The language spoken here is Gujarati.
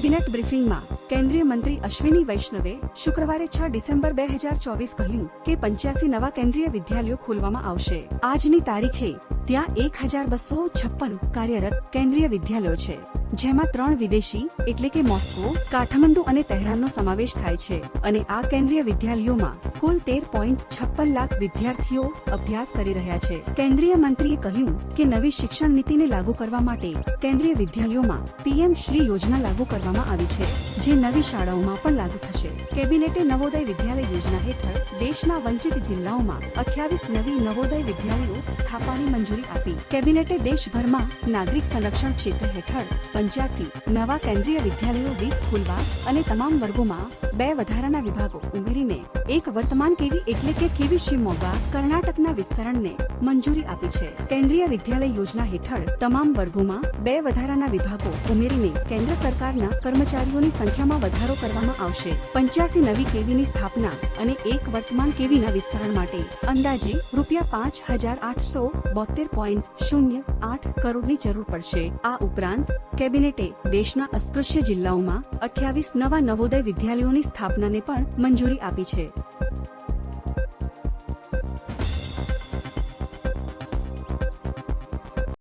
કેબિનેટ બ્રીફિંગમાં કેન્દ્રીય મંત્રી અશ્વિની વૈષ્ણવે શુક્રવારે છ ડિસેમ્બર બે હજાર ચોવીસ કહ્યું કે પંચ્યાસી નવા કેન્દ્રીય વિદ્યાલયો ખોલવામાં આવશે. આજની તારીખે ત્યાં એક હજાર બસો છપ્પન કાર્યરત કેન્દ્રીય વિદ્યાલયો છે. જેમાં ત્રણ વિદેશી, એટલે કે મોસ્કો, કાઠમંડુ અને તહેરાનનો સમાવેશ થાય છે. અને આ કેન્દ્રીય વિદ્યાલયોમાં કુલ તેર પોઈન્ટ છપ્પન લાખ વિદ્યાર્થીઓ અભ્યાસ કરી રહ્યા છે. કેન્દ્રીય મંત્રીએ કહ્યું કે નવી શિક્ષણ નીતિને લાગુ કરવા માટે કેન્દ્રીય વિદ્યાલયોમાં પીએમ શ્રી યોજના લાગુ કરવામાં આવી છે, જે નવી શાળાઓમાં પણ લાગુ થશે. કેબિનેટે નવોદય વિદ્યાલય યોજના હેઠળ દેશના વંચિત જિલ્લાઓમાં અઠ્યાવીસ નવી નવોદય વિદ્યાલયો સ્થાપવાની મંજૂરી આપી. કેબિનેટે દેશભરમાં નાગરિક સંરક્ષણ ક્ષેત્ર હેઠળ પંચ્યાસી, નવા કેન્દ્રીય વિદ્યાલયો વીસ ખોલવા અને તમામ વર્ગોમાં બે વધારાના વિભાગો ઉમેરીને એક વર્તમાન કેવી એટલે કે કેવી શિવમોગા કર્ણાટકના વિસ્તરણને મંજૂરી આપી છે. કેન્દ્રીય વિદ્યાલય યોજના હેઠળ તમામ વર્ગોમાં બે વધારાના વિભાગો ઉમેરીને કેન્દ્ર સરકારના કર્મચારીઓની સંખ્યામાં વધારો કરવામાં આવશે. પંચ્યાસી નવી કેવીની સ્થાપના અને એક વર્તમાન કેવીના વિસ્તરણ માટે અંદાજે રૂપિયા પાંચ હજાર આઠસો બોતેર પોઈન્ટ શૂન્ય આઠ કરોડની જરૂર પડશે. આ ઉપરાંત કેબિનેટે દેશના અસ્પૃશ્ય જિલ્લાઓમાં અઠ્યાવીસ નવા નવોદય વિદ્યાલયોની સ્થાપનાને પણ મંજૂરી આપી છે.